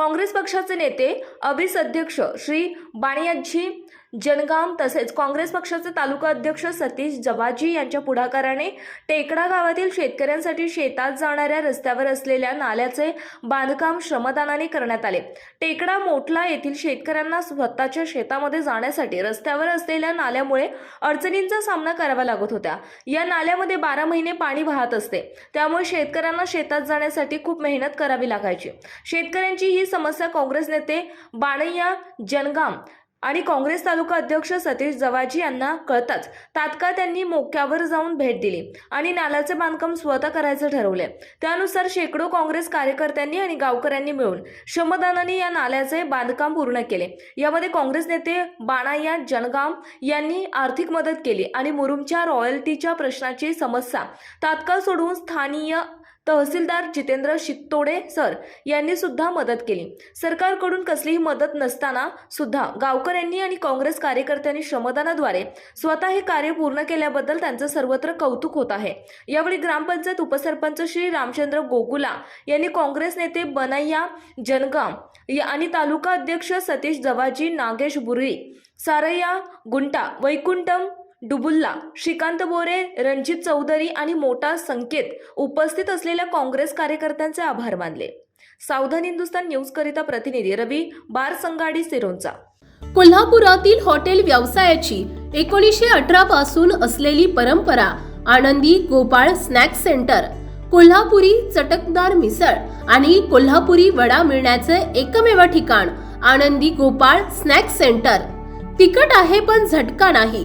काँग्रेस पक्षाचे नेते अभिस अध्यक्ष श्री बाणियाजी जनगाम तसेच काँग्रेस पक्षाचे तालुका अध्यक्ष सतीश जबाजी यांच्या पुढाकाराने टेकडा गावातील शेतकऱ्यांसाठी शेतात जाणाऱ्या रस्त्यावर असलेल्या नाल्याचे बांधकाम श्रमदानाने करण्यात आले. टेकडा मोटला येथील शेतकऱ्यांना स्वतःच्या शेतामध्ये जाण्यासाठी रस्त्यावर असलेल्या नाल्यामुळे अडचणींचा सामना करावा लागत होता. या नाल्यामध्ये बारा महिने पाणी वाहत असते. त्यामुळे शेतकऱ्यांना शेतात जाण्यासाठी खूप मेहनत करावी लागायची. शेतकऱ्यांची ही समस्या काँग्रेस नेते बाणय्या जनगाम आणि काँग्रेस तालुका अध्यक्ष सतीश जवाजी यांना कळताच तात्काळ त्यांनी मोक्यावर जाऊन भेट दिली आणि नाल्याचे बांधकाम स्वतः करायचं ठरवले त्यानुसार शेकडो काँग्रेस कार्यकर्त्यांनी आणि गावकऱ्यांनी मिळून श्रमदानाने या नाल्याचे बांधकाम पूर्ण केले. यामध्ये काँग्रेस नेते बाणाया जनगाम यांनी आर्थिक मदत केली आणि मुरुमच्या रॉयल्टीच्या प्रश्नाची समस्या तात्काळ सोडवून स्थानीय तहसीलदार जितेंद्र शितोडे सर यांनी सुद्धा मदत केली. सरकारकडून कसलीही मदत नसताना सुद्धा गावकऱ्यांनी आणि काँग्रेस कार्यकर्त्यांनी श्रमदानाद्वारे स्वतः हे कार्य पूर्ण केल्याबद्दल त्यांचं सर्वत्र कौतुक होत आहे. यावेळी ग्रामपंचायत उपसरपंच श्री रामचंद्र गोकुला यांनी काँग्रेस नेते बनैया जनगाम या- आणि तालुका अध्यक्ष सतीश जवाजी नागेश बुरळी सारय्या गुंटा वैकुंठम डुबुल्ला श्रीकांत बोरे रणजित चौधरी आणि मोठा संकेत उपस्थित असलेल्या काँग्रेस कार्यकर्त्यांचे आभार मानले. सावधान हिंदुस्तान न्यूज करिता प्रतिनिधी रवी बार संगाडी सिरोंचा. कोल्हापुरातील हॉटेल व्यवसायाची एकोणीसशे अठरा पासून असलेली परंपरा आनंदी गोपाळ स्नॅक्स सेंटर कोल्हापुरी चटकदार मिसळ आणि कोल्हापुरी वडा मिळण्याचे एकमेव ठिकाण आनंदी गोपाळ स्नॅक्स सेंटर. तिखट आहे पण झटका नाही.